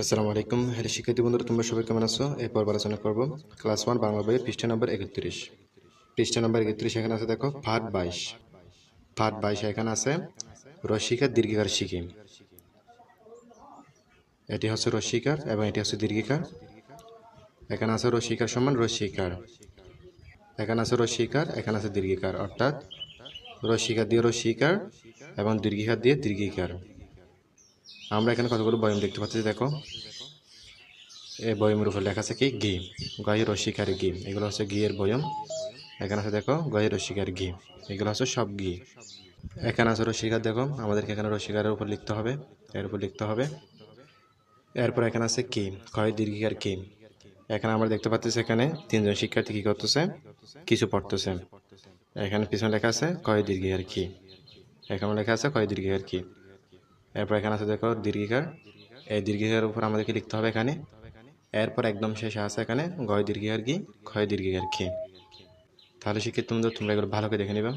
আসসালামু আলাইকুম। হ্যালো শিক্ষার্থী বন্ধুরা, তোমরা সবাই কেমন আছো? এই পর্ব আলোচনা করব। ক্লাস ওয়ান, বাংলা বইয়ের পৃষ্ঠা নম্বর একত্রিশ। পৃষ্ঠা নম্বর একত্রিশ এখানে আছে, দেখো ফাট বাইশ। ফাট বাইশ এখানে আছে রসিকার দীর্ঘিকার শিখি। এটি হচ্ছে রসিকার এবং এটি হচ্ছে দীর্ঘিকার এখানে আছে রসিকার সমান রসিকার। এখানে আছে রসিকার, এখানে আছে দীর্ঘিকার, অর্থাৎ রসিকার দিয়ে রসিকার এবং দীর্ঘিকার দিয়ে দীর্ঘিকার। আমরা এখানে কতগুলো বয়ম দেখতে পাচ্ছি, দেখো। এই বয়মের উপর লেখা আছে কি? ঘি। গয়ে রসিকার ঘি। এগুলো হচ্ছে ঘিয়ের বয়ম। এখানে আছে, দেখো গয়ে রসিকার ঘি। এগুলো হচ্ছে সব ঘি। এখানে আছে রসিকার, দেখো, আমাদেরকে এখানে রসিকারের উপর লিখতে হবে। এর উপর লিখতে হবে। এরপর এখানে আছে কি? ক্ষয় দীর্ঘিকার কি এখানে আমরা দেখতে পাচ্ছি এখানে তিনজন শিক্ষার্থী কি করতেছে? কিছু পড়তেছে। এখানে পিছনে লেখা আছে ক্ষয় দীর্ঘিকার কি এখানে লেখা আছে ক্ষয় দীর্ঘিকার কি এরপর এখানে আছে দেখো দীর্ঘিকার। এই দীর্ঘিকার উপর আমাদেরকে লিখতে হবে এখানে। এরপর একদম শেষে আছে এখানে গয় দীর্ঘিকার কি? ক্ষয় দীর্ঘিকার কি? তাহলে শিক্ষিত তোমরা তোমরা এগুলো ভালো করে দেখে নিবে।